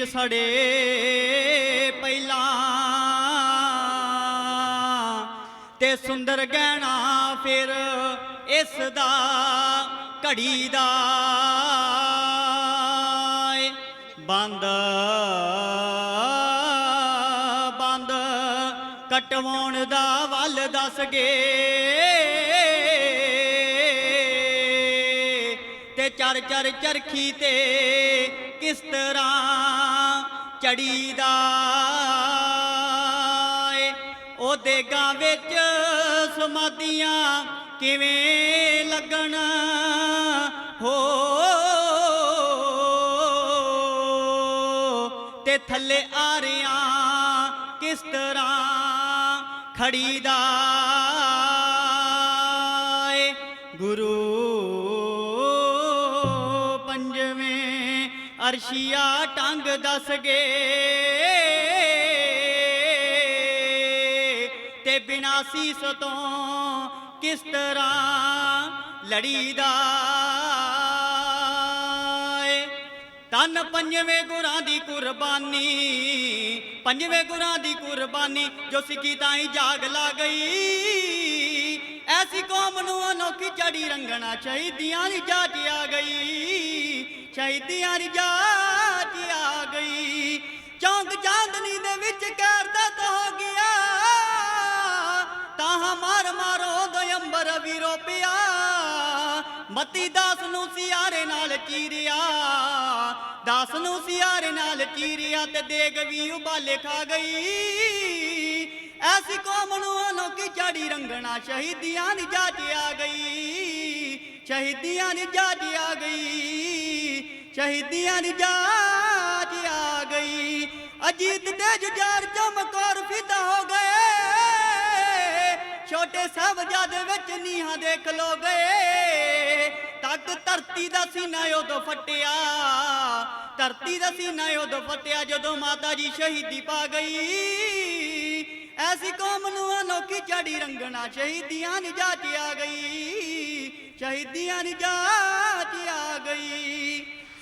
ਵਿੱਚ ਸੜੇ ਪਹਿਲਾਂ। ਤੇ ਸੁੰਦਰ ਗਹਿਣਾ ਫਿਰ ਇਸ ਦਾ ਘੜੀ ਦਾ ਬੰਦ ਬੰਦ ਕਟਵਾਉਣ ਦਾ ਵੱਲ ਦੱਸ ਗਏ ਤੇ ਚਰ ਚਰ ਚਰਖੀ ਤੇ ਕਿਸ ਤਰ੍ਹਾਂ ਚੜੀਦਾ ਏ। ਉਹ ਦੇਗਾਂ ਵਿੱਚ ਸਮਾਧੀਆਂ ਕਿਵੇਂ ਲੱਗਣ? ਹੋ ਤੇ ਥੱਲੇ ਆ ਕਿਸ ਤਰ੍ਹਾਂ ਖੜੀ ਦਾ ਏ। ਗੁਰੂ ਅਰਸ਼ੀਆ ਟੰਗ ਦੱਸ ਗਏ ਤੇ ਬਿਨਾ ਸੀਸ ਤੋਂ ਕਿਸ ਤਰ੍ਹਾਂ ਲੜੀਦਾ? ਤਨ ਪੰਜਵੇਂ ਗੁਰਾਂ ਦੀ ਕੁਰਬਾਨੀ, ਪੰਜਵੇਂ ਗੁਰਾਂ ਦੀ ਕੁਰਬਾਨੀ, ਜੋ ਸਿੱਖੀ ਤਾਈ ਜਾਗ ਲਾ ਗਈ। ਐਸੀ ਕੌਮ ਨੂੰ ਅਨੋਖੀ ਚੜੀ ਰੰਗਣਾ ਚਾਹੀਦੀਆਂ ਦੀ ਜਾਚ ਆ ਗਈ। ਚਾਹੀਦੀਆਂ ਦੀ ਜਾਚ ਆ ਗਈ। ਚੌਂਕ ਚਾਂਦਨੀ ਦੇ ਵਿੱਚ ਕਰਦਾ ਹੋ ਗਿਆ। ਤਾਂ ਮਾਰ ਮਾਰੋ ਦਯੰਬਰ ਵੀ ਰੋਪਿਆ ਮਤੀ ਦਾਸ ਨੂੰ ਸਿਆਰੇ ਨਾਲ ਚੀਰਿਆ। ਦਾਸ ਨੂੰ ਸਿਆਰੇ ਨਾਲ ਚੀਰਿਆ ਤੇ ਦੇਗ ਵੀ ਉਬਾਲੇ ਖਾ ਗਈ। ਐਸੀ ਕੌਮ ਨੂੰ ਅਨੋਖੀ ਝਾੜੀ ਰੰਗਣਾ? ਸ਼ਹੀਦੀਆਂ ਦੀ ਜਾਚ ਆ ਗਈ। ਸ਼ਹੀਦੀਆਂ ਦੀ ਜਾਚ ਆ ਗਈ। ਸ਼ਹੀਦੀਆਂ ਦੀ ਜਾਚ ਆ ਗਈ। ਅਜੀਤ ਦੇ ਜੁਝਾਰ ਚਮਕੌਰ ਫਿਦਾ ਹੋ ਗਏ। ਛੋਟੇ ਸਾਹਿਬਜ਼ਾਦੇ ਵਿੱਚ ਨੀਹਾਂ ਦੇ ਖਲੋ ਗਏ। ਤੱਕ ਧਰਤੀ ਦਾ ਸੀਨਾ ਉਦੋਂ ਫਟਿਆ। ਧਰਤੀ ਦਾ ਸੀਨਾ ਉਦੋਂ ਫਟਿਆ ਜਦੋਂ ਮਾਤਾ ਜੀ ਸ਼ਹੀਦੀ ਪਾ ਗਈ। ਐਸੀ ਕੌਮ ਨੂੰ ਅਨੋਖੀ ਚੜੀ ਰੰਗਣਾ ਸ਼ਹੀਦੀਆਂ ਦੀ ਜਾਚ ਆ ਗਈ। ਸ਼ਹੀਦੀਆਂ ਦੀ ਜਾਚ ਆ ਗਈ।